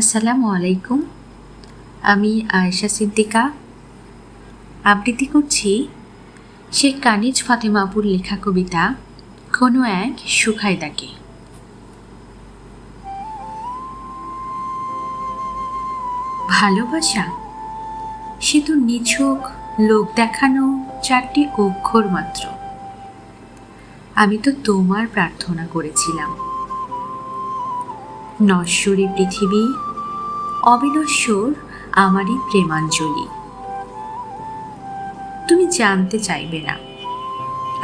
আসসালামু আলাইকুম। আমি আয়েশা সিদ্দিকা। আবৃত্তি করছি শেখ কানিজ ফাতেমাপুর লেখা কবিতা কোনো এক শুকায় দাকে ভালোবাসা? সে তো নিছক লোক দেখানো চারটি অক্ষর মাত্র। আমি তো তোমার প্রার্থনা করেছিলাম। নশ্বরী পৃথিবী অবিনশ্বর আমারই প্রেমাঞ্জলি। তুমি জানতে চাইবে না,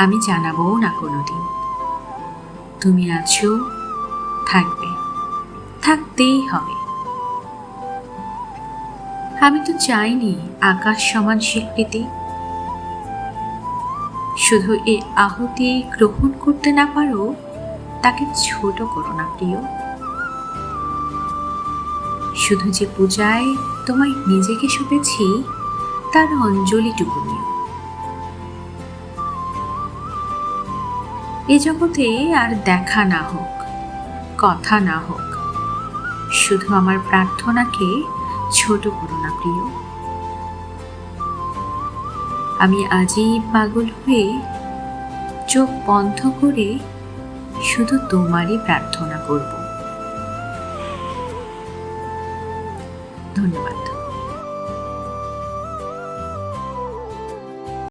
আমি জানাবও না কোনোদিন। তুমি আছো, থাকবে, থাকতেই হবে। আমি তো চাইনি আকাশ সমান স্বীকৃতি। শুধু এ আহুতি গ্রহণ করতে না পারো, তাকে ছোট করো না প্রিয়। শুধু যে পূজায় তোমায় নিজেকে সঁপেছি, তার অঞ্জলিটুকু নিও এ জগতে আর দেখা না হোক, কথা না হোক, শুধু আমার প্রার্থনাকে ছোট করো না প্রিয়। আমি আজই পাগল হয়ে চোখ বন্ধ করে শুধু তোমারই প্রার্থনা করব। ধন্যবাদ।